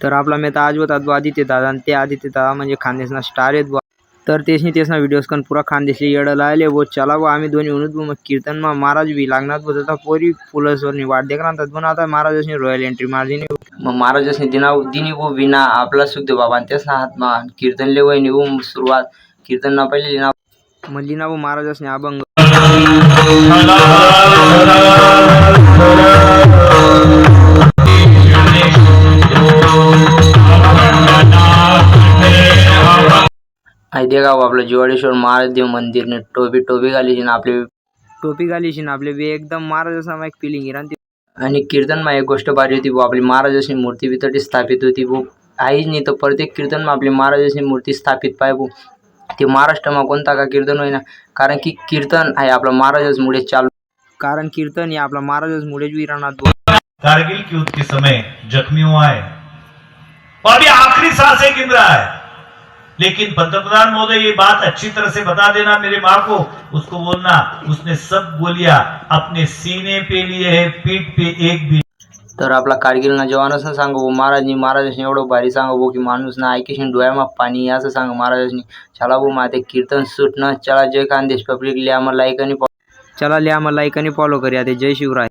तर आपला मी आता आज होता बुवा आदित्य दादा आणि ते आदित्य दादा म्हणजे खानदेशना स्टार आहेत बुवा. तर तेचनी तेचना व्हिडिओज कन पुरा खानदेशले येडं लायले वो चला बुवा आम्ही दोन्ही म्हणत बुवा मग कीर्तन मा महाराज बी लागणार बोलत आता पोरी पुलसवरनी वाट देख राहतात पण आता महाराजांनी रॉयल एंट्री मारली मग महाराजांनी दिना दिनी वो विना आपला सुखदेव बाबा आणि त्याच हातमा कीर्तनले वय निघू सुरुवात कीर्तन ना पहिले लिना मग लिना वो महाराजांनी अभंग. आई देगा वो आपलं जिवाडेश्वर महादेव मंदिरने टोपी टोपी घालीशी ना आपले. टोपी घालीशी ना आपले. बी एकदम महाराजाचा एक फिलिंग येणार ती आणि कीर्तनमा एक गोष्ट भारी होती वो आपली महाराजाची मूर्ती बी तटी स्थापित होती वो आहेच नाही तर प्रत्येक कीर्तनमा आपली महाराजाची मूर्ती स्थापित पाय वो ते महाराष्ट्रमा कोणता का कीर्तन होईना. कारण की कीर्तन आहे आपल्या महाराजाचमुळे चालू. कारण कीर्तन हे आपल्या महाराजाचमुळेच विराणात कारगिल के युद्ध के समय जख्मी हुआ है। और अभी आखिरी सांसें गिन रहा है। लेकिन पंतप्रधान महोदय, ये बात अच्छी तरह से बता देना मेरे माँ को। उसको बोलना, उसने सब गोलियाँ अपने सीने पे लिए है, पीठ पे एक भी। तर आपला कारगिलना जवानच सांगू महाराजनी महाराजांनी एवढं भारी सांगू की माणूस ना डोळ्यामा पाणी असं सांग महाराजांनी चला भाऊ, माते कीर्तन सुटणं, चला जय खानदेश पब्लिक लिहा मला लाईक आणि चला लिहा मला लाईक आणि फॉलो करूया, ते जय शिवराय.